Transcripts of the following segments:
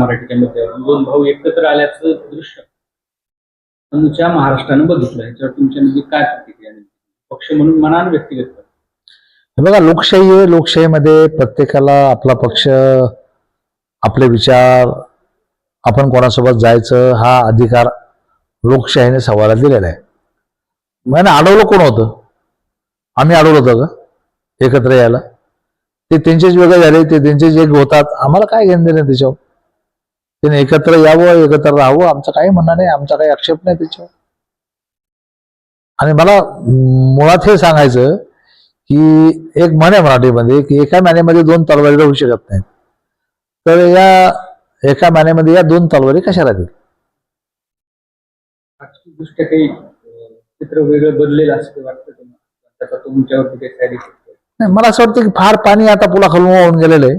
मराठीच्या मुद्द्यावर दोन भाऊ एकत्र आल्याचं दृश्य. समूच्या महाराष्ट्रानं बघितलं. याच्यावर तुमच्या म्हणजे काय प्रतिक्रिया पक्ष म्हणून मनान व्यक्तिगत बघा लोकशाही आहे. लोकशाहीमध्ये प्रत्येकाला आपला पक्ष आपले विचार आपण कोणासोबत जायचं हा अधिकार लोकशाहीने सवाला दिलेला आहे. मग अडवलं कोण होतं? आम्ही अडवलं होतं का? एकत्र यायला. ते त्यांचेच वेगळे झाले. ते त्यांचेच एक होतात आम्हाला काय घेणं देणं त्याच्यावर? त्याने एकत्र यावं एकत्र राहावं आमचं काही म्हणणं नाही आमचा काही आक्षेप नाही त्याच्यावर. आणि मला मुळात हे सांगायचं की एक म्हण आहे मराठीमध्ये की एका महिन्यामध्ये दोन तलवारी होऊ शकत नाहीत. तर या एका महिन्यामध्ये या दोन तलवारी कशा राहतील काही चित्र वेगळं बदलेलं असं काही वाटतं तुम्हाला? त्याचा तुमच्यावरती काही साईड इफेक्ट नाही मला असं वाटतं की फार पाणी आता पुलाखालून वाहून गेलेलं आहे.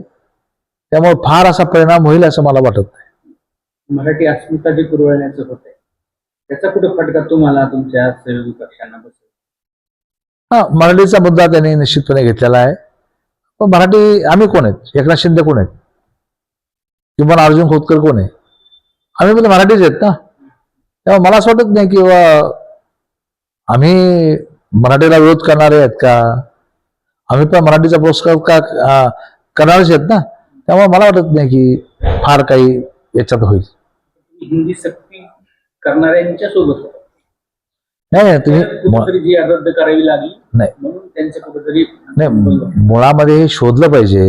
त्यामुळे फार असा परिणाम होईल असं मला वाटत नाही. मराठी अस्मिता जे कुरवळण्याचं होतंय त्याचा कुठं फटका तुम्हाला तुमच्या सहयोगी पक्षांना बसेल? हा मराठीचा मुद्दा त्यांनी निश्चितपणे घेतलेला आहे. पण मराठी आम्ही कोण आहेत? एकनाथ शिंदे कोण आहेत? किंवा अर्जुन खोतकर कोण आहे? आम्ही पण मराठीच आहेत ना. तेव्हा मला असं वाटत नाही की आम्ही मराठीला विरोध करणारे आहेत का? आम्ही पण मराठीचा पुरस्कार का करणारच करणारेच आहेत ना. त्यामुळे मला वाटत नाही की फार काही याच्यात होईल. हिंदी सक्ती करणाऱ्यांच्या सोबत. नाही नाही तुम्ही जी रद्द करावी लागली नाही. म्हणून त्यांच्या कुठेतरी नाही मुळामध्ये हे शोधलं पाहिजे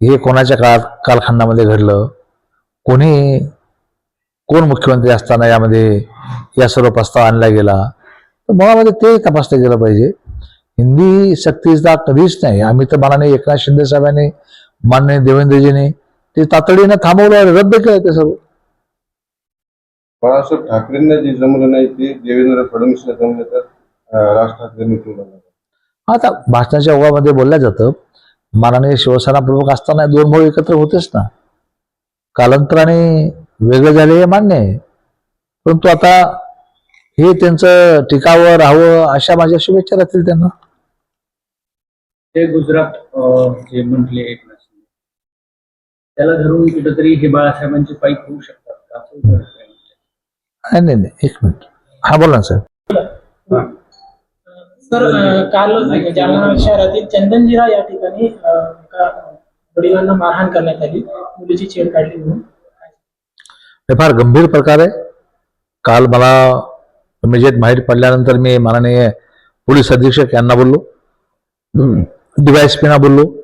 हे कोणाच्या काळात कालखंडामध्ये घडलं कोणी कोण मुख्यमंत्री असताना यामध्ये या सर्व प्रस्ताव आणला गेला तर मुळामध्ये ते तपासलं गेलं पाहिजे. हिंदी सक्तीचा कधीच नाही. आम्ही तर मनाने एकनाथ शिंदे साहेबांनी माननीय देवेंद्रजीने ते तातडीनं थांबवलं रद्द केलं ते सर्व. बाळासाहेब ठाकरेंना जे जमलं नाही ते देवेंद्र फडणवीसला जमलं तर राज ठाकरेंनी. आता भाषणाच्या ओघामध्ये बोलल्या जातं माननीय शिवसेना प्रमुख असताना दोन भाऊ एकत्र होतेच ना. कालांतराने वेगळे झाले हे मान्य आहे. परंतु आता हे त्यांचं टिकावं राहावं अशा माझ्या शुभेच्छा राहतील त्यांना. ते गुजरात जे म्हटले त्याला धरून कुठेतरी हे बाळासाहेबांचे पाईप होऊ शकतात का? असं. नाही नाही नाही. एक मिनिट. हा बोला ना सर. सर अ, काल जालना शहरातील चंदनजिरा या ठिकाणी अ, एका वडिलांना मारहाण करण्यात आली. मुलीची छेड काढली म्हणून. हे फार गंभीर प्रकार आहे. काल मला इमिजिएट माहीत पडल्यानंतर मी माननीय पोलीस अधीक्षक यांना बोललो. डीवायएसपीना बोललो.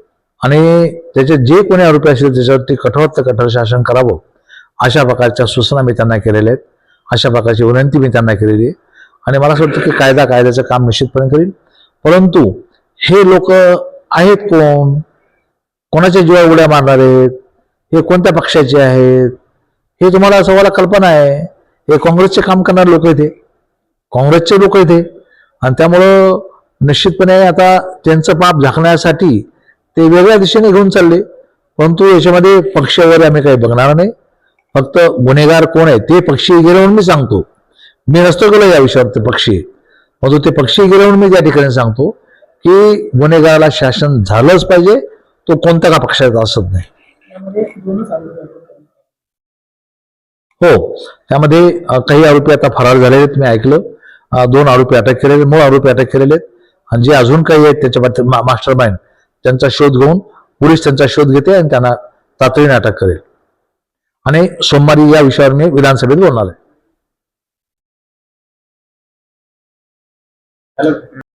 आणि त्याचे जे कोणी आरोपी असेल त्याच्यावरती कठोर कठोर शासन करावं. अशा प्रकारच्या सूचना मी त्यांना केलेल्या आहेत. अशा प्रकारची विनंती मी त्यांना केलेली आहे. आणि मला असं वाटतं की कायदा कायद्याचं काम निश्चितपणे करील. परंतु हे लोक आहेत कोण? कोणाच्या जीवा उड्या मारणार आहेत? हे कोणत्या पक्षाचे आहेत? हे तुम्हाला सगळ्याला कल्पना आहे. हे काँग्रेसचे काम करणारे लोक इथे काँग्रेसचे लोक इथे आणि त्यामुळं निश्चितपणे आता त्यांचं पाप झाकण्यासाठी ते वेगळ्या दिशेने घेऊन चालले. परंतु याच्यामध्ये पक्ष वगैरे आम्ही काही बघणार नाही. फक्त गुन्हेगार कोण आहे ते पक्षी गेले म्हणून मी सांगतो. मी नसतो गेलो या विषयावर ते पक्षी. परंतु ते पक्षी गेले म्हणून मी त्या ठिकाणी सांगतो की गुन्हेगाराला शासन झालंच पाहिजे तो कोणत्या का पक्षाचा असत नाही. हो त्यामध्ये काही आरोपी आता फरार झालेले आहेत मी ऐकलं. दोन आरोपी अटक केलेले मूळ आरोपी अटक केलेले आहेत. आणि जे अजून काही आहेत त्याच्या मास्टर माइंड त्यांचा शोध घेऊन पोलीस त्यांचा शोध घेते आणि त्यांना तातडीने अटक करेल. आणि सोमवारी या विषयावर मी विधानसभेत बोलणार आहे.